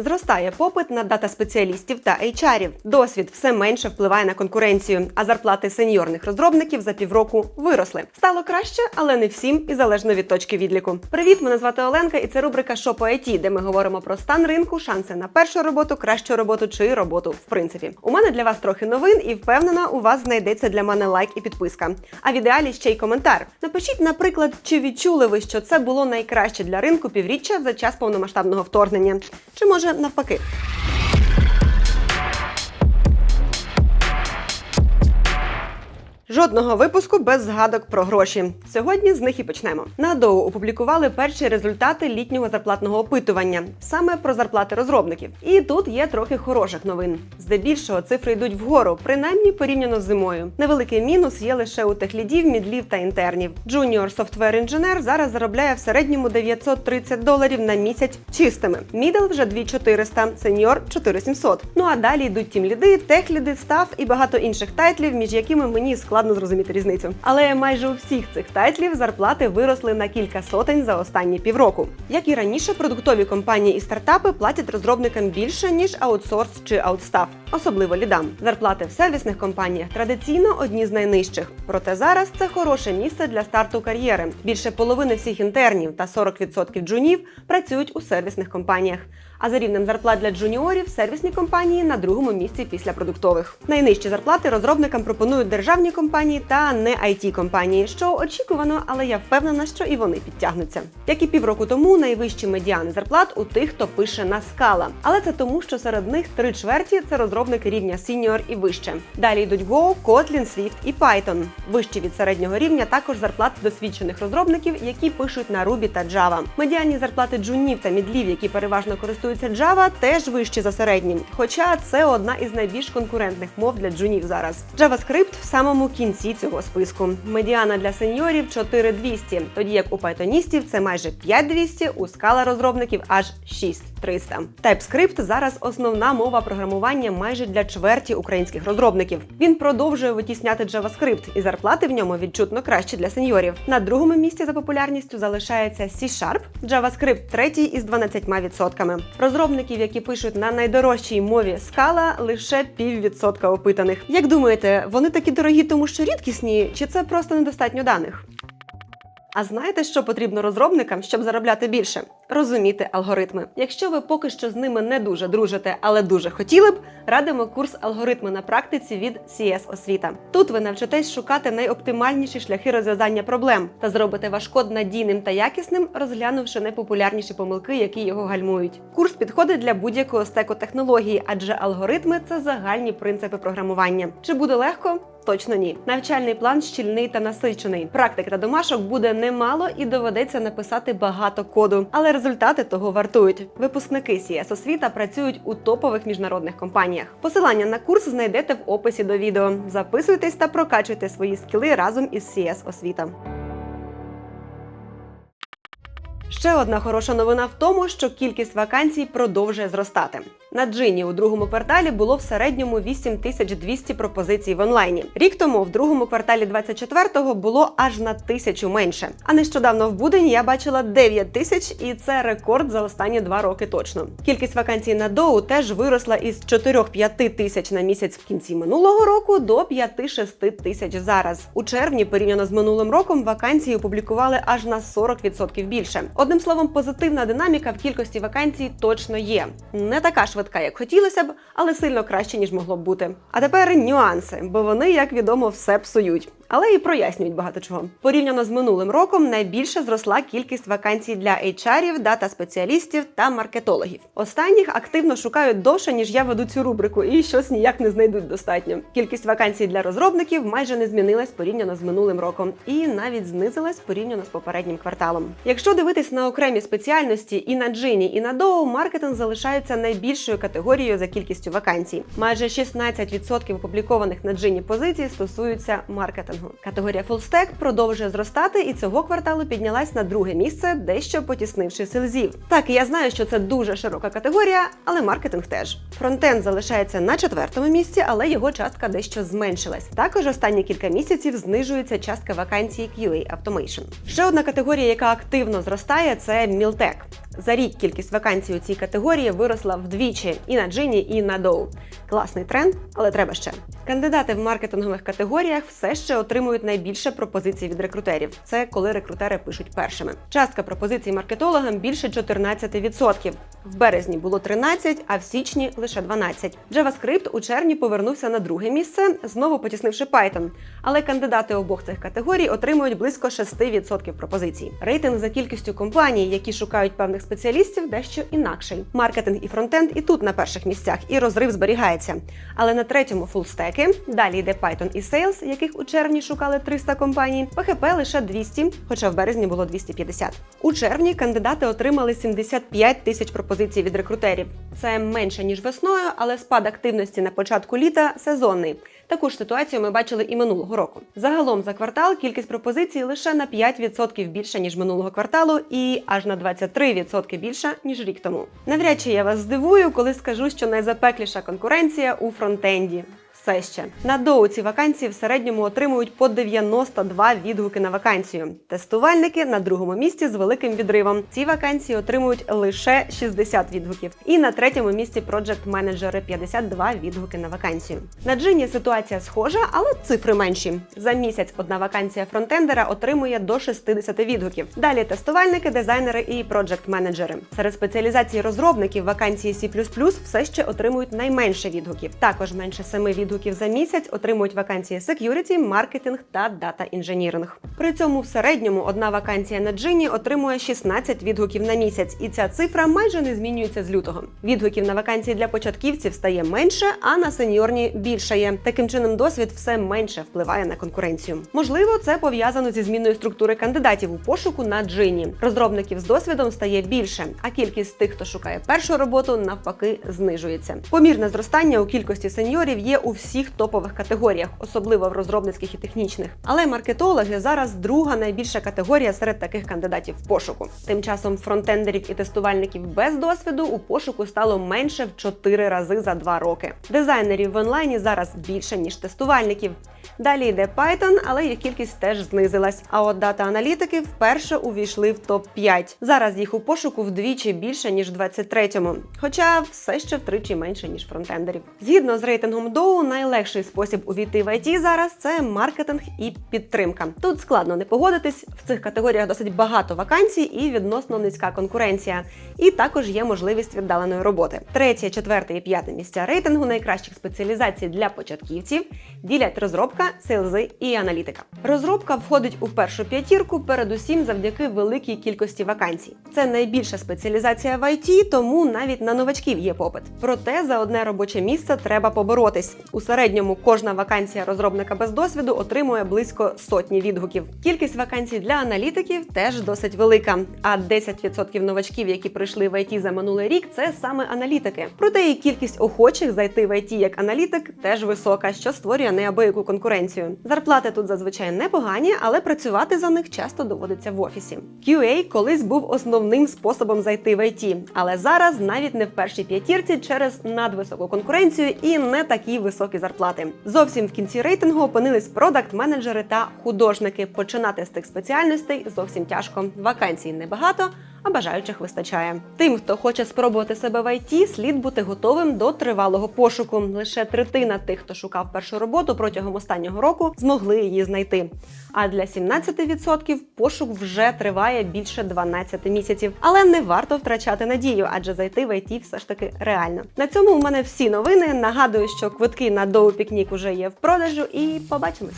Зростає попит на дата-спеціалістів та HR-ів. Досвід все менше впливає на конкуренцію, а зарплати сеньорних розробників за півроку виросли. Стало краще, але не всім і залежно від точки відліку. Привіт, мене звати Оленка, і це рубрика «Що по IT», де ми говоримо про стан ринку, шанси на першу роботу, кращу роботу чи роботу в принципі. У мене для вас трохи новин, і впевнена, у вас знайдеться для мене лайк і підписка. А в ідеалі ще й коментар. Напишіть, наприклад, чи відчули ви, що це було найкраще для ринку півріччя за час повномасштабного вторгнення, чи може навпаки. Жодного випуску без згадок про гроші. Сьогодні з них і почнемо. На Dow опублікували перші результати літнього зарплатного опитування, саме про зарплати розробників. І тут є трохи хороших новин. Здебільшого цифри йдуть вгору, принаймні порівняно з зимою. Невеликий мінус є лише у техлідів, мідлів та інтернів. Junior Software інженер зараз заробляє в середньому 930 доларів на місяць чистими. Мідл вже 2400, сеньор 4700. Ну а далі йдуть тімліди, техліди, став і багато інших тайтлів, між якими мені складно зрозуміти різницю. Але майже у всіх цих тайтлів зарплати виросли на кілька сотень за останні півроку. Як і раніше, продуктові компанії і стартапи платять розробникам більше ніж аутсорс чи аутстаф, особливо лідам. Зарплати в сервісних компаніях традиційно одні з найнижчих. Проте зараз це хороше місце для старту кар'єри. Більше половини всіх інтернів та 40% джунів працюють у сервісних компаніях. А за рівнем зарплат для джуніорів сервісні компанії на другому місці після продуктових. Найнижчі зарплати розробникам пропонують державні компанії та не it компанії, що очікувано, але я впевнена, що і вони підтягнуться. Як і півроку тому, найвищі медіани зарплат у тих, хто пише на скала. Але це тому, що серед них три чверті це розробники рівня Senior і вище. Далі йдуть Go, Kotlin, Swift і Python. Вищі від середнього рівня також зарплати досвідчених розробників, які пишуть на Ruby та Java. Медіанні зарплати джунів та мідлів, які переважно користуються Java, теж вищі за середні. Хоча це одна із найбільш конкурентних мов для джунів зараз. JavaScript в самому кінці цього списку. Медіана для сеньорів 4200, тоді як у пайтоністів це майже 5200, у скала розробників аж 6300. TypeScript зараз основна мова програмування майже для чверті українських розробників. Він продовжує витісняти JavaScript, і зарплати в ньому відчутно кращі для сеньорів. На другому місці за популярністю залишається C-Sharp, JavaScript третій із 12%. Розробників, які пишуть на найдорожчій мові Scala, лише піввідсотка опитаних. Як думаєте, вони такі дорогі, тому що рідкісні, чи це просто недостатньо даних? А знаєте, що потрібно розробникам, щоб заробляти більше? Розуміти алгоритми. Якщо ви поки що з ними не дуже дружите, але дуже хотіли б, радимо курс алгоритми на практиці від CS Освіта. Тут ви навчитесь шукати найоптимальніші шляхи розв'язання проблем та зробите ваш код надійним та якісним, розглянувши найпопулярніші помилки, які його гальмують. Курс підходить для будь-якого стеку технології, адже алгоритми це загальні принципи програмування. Чи буде легко? Точно ні. Навчальний план щільний та насичений. Практик та домашок буде немало і доведеться написати багато коду, але результати того вартують. Випускники CS освіта працюють у топових міжнародних компаніях. Посилання на курс знайдете в описі до відео. Записуйтесь та прокачуйте свої скіли разом із CS освіта. Ще одна хороша новина в тому, що кількість вакансій продовжує зростати. На джині у другому кварталі було в середньому 8200 пропозицій в онлайні. Рік тому, в другому кварталі 24-го, було аж на тисячу менше. А нещодавно в будень я бачила 9 тисяч, і це рекорд за останні два роки точно. Кількість вакансій на доу теж виросла із 4-5 тисяч на місяць в кінці минулого року до 5-6 тисяч зараз. У червні, порівняно з минулим роком, вакансії опублікували аж на 40% більше. Одним словом, позитивна динаміка в кількості вакансій точно є. Не така швидка, як хотілося б, але сильно краще, ніж могло б бути. А тепер нюанси, бо вони, як відомо, все псують. Але і прояснюють багато чого. Порівняно з минулим роком найбільше зросла кількість вакансій для HR-ів, дата-спеціалістів та маркетологів. Останніх активно шукають довше, ніж я веду цю рубрику, і щось ніяк не знайдуть достатньо. Кількість вакансій для розробників майже не змінилась порівняно з минулим роком, і навіть знизилась порівняно з попереднім кварталом. Якщо дивитись на окремі спеціальності і на джині, і на доу, маркетинг залишається найбільшою категорією за кількістю вакансій. Майже 16% опублікованих на джині позицій стосуються маркетингу. Категорія Full Stack продовжує зростати, і цього кварталу піднялась на друге місце, дещо потіснивши селзів. Так, я знаю, що це дуже широка категорія, але маркетинг теж. Фронтенд залишається на четвертому місці, але його частка дещо зменшилась. Також останні кілька місяців знижується частка вакансій QA Automation. Ще одна категорія, яка активно зростає, це Мілтек. За рік кількість вакансій у цій категорії виросла вдвічі і на джині, і на доу. Класний тренд, але треба ще. Кандидати в маркетингових категоріях все ще отримують найбільше пропозицій від рекрутерів. Це коли рекрутери пишуть першими. Частка пропозицій маркетологам більше 14%. В березні було 13, а в січні лише 12. JavaScript у червні повернувся на друге місце, знову потіснивши Python. Але кандидати обох цих категорій отримують близько 6% пропозицій. Рейтинг за кількістю компаній, які шукають певних спеціалістів, дещо інакший. Маркетинг і фронтенд і тут на перших місцях, і розрив зберігається. Але на третьому фулстеки, далі йде Python і Sales, яких у червні шукали 300 компаній, PHP лише 200, хоча в березні було 250. У червні кандидати отримали 75 тисяч пропозицій від рекрутерів. Це менше ніж весною, але спад активності на початку літа сезонний. Таку ж ситуацію ми бачили і минулого року. Загалом за квартал кількість пропозицій лише на 5% більша ніж минулого кварталу, і аж на 23% більша ніж рік тому. Навряд чи я вас здивую, коли скажу, що найзапекліша конкуренція у фронтенді. Все ще на доу ці вакансії в середньому отримують по 92 відгуки на вакансію. Тестувальники на другому місці з великим відривом. Ці вакансії отримують лише 60 відгуків. І на третьому місці проджект менеджери 52 відгуки на вакансію. На джині ситуація схожа, але цифри менші. За місяць одна вакансія фронтендера отримує до 60 відгуків. Далі тестувальники, дизайнери і проджект менеджери. Серед спеціалізацій розробників вакансії C++ все ще отримують найменше відгуків. Також менше 7 відгуків за місяць отримують вакансії security, маркетинг та дата інженіринг. При цьому в середньому одна вакансія на джині отримує 16 відгуків на місяць, і ця цифра майже не змінюється з лютого. Відгуків на вакансії для початківців стає менше, а на сеньорні більше є. Таким чином, досвід все менше впливає на конкуренцію. Можливо, це пов'язано зі зміною структури кандидатів у пошуку на джині. Розробників з досвідом стає більше, а кількість тих, хто шукає першу роботу, навпаки, знижується. Помірне зростання у кількості сеньорів є у всіх топових категоріях, особливо в розробницьких і технічних. Але маркетологи зараз друга найбільша категорія серед таких кандидатів в пошуку. Тим часом фронтендерів і тестувальників без досвіду у пошуку стало менше в 4 рази за 2 роки. Дизайнерів в онлайні зараз більше ніж тестувальників. Далі йде Python, але їх кількість теж знизилась. А от дата-аналітики вперше увійшли в топ 5 Зараз їх у пошуку вдвічі більше ніж в 23-му, хоча все ще втричі менше ніж фронтендерів. Згідно з рейтингом Dow, найлегший спосіб увійти в IT зараз це маркетинг і підтримка. Тут складно не погодитись. В цих категоріях досить багато вакансій і відносно низька конкуренція. І також є можливість віддаленої роботи. Третє, четверте і п'яте місця рейтингу найкращих спеціалізацій для початківців ділять розробка, сейлзи і аналітика. Розробка входить у першу п'ятірку, передусім завдяки великій кількості вакансій. Це найбільша спеціалізація в IT, тому навіть на новачків є попит. Проте за одне робоче місце треба поборотись. У середньому кожна вакансія розробника без досвіду отримує близько сотні відгуків. Кількість вакансій для аналітиків теж досить велика. А 10% новачків, які прийшли в IT за минулий рік, це саме аналітики. Проте і кількість охочих зайти в IT як аналітик теж висока, що створює неабияку конкуренцію. Зарплати тут зазвичай непогані, але працювати за них часто доводиться в офісі. QA колись був основним способом зайти в IT, але зараз навіть не в першій п'ятірці через надвисоку конкуренцію і не такі високі зарплати. Зовсім в кінці рейтингу опинились продакт-менеджери та художники. Починати з тих спеціальностей зовсім тяжко. Вакансій небагато. А бажаючих вистачає. Тим, хто хоче спробувати себе в ІТ, слід бути готовим до тривалого пошуку. Лише третина тих, хто шукав першу роботу протягом останнього року, змогли її знайти. А для 17% пошук вже триває більше 12 місяців. Але не варто втрачати надію, адже зайти в ІТ все ж таки реально. На цьому у мене всі новини. Нагадую, що квитки на доу пікнік уже є в продажу, і побачимось.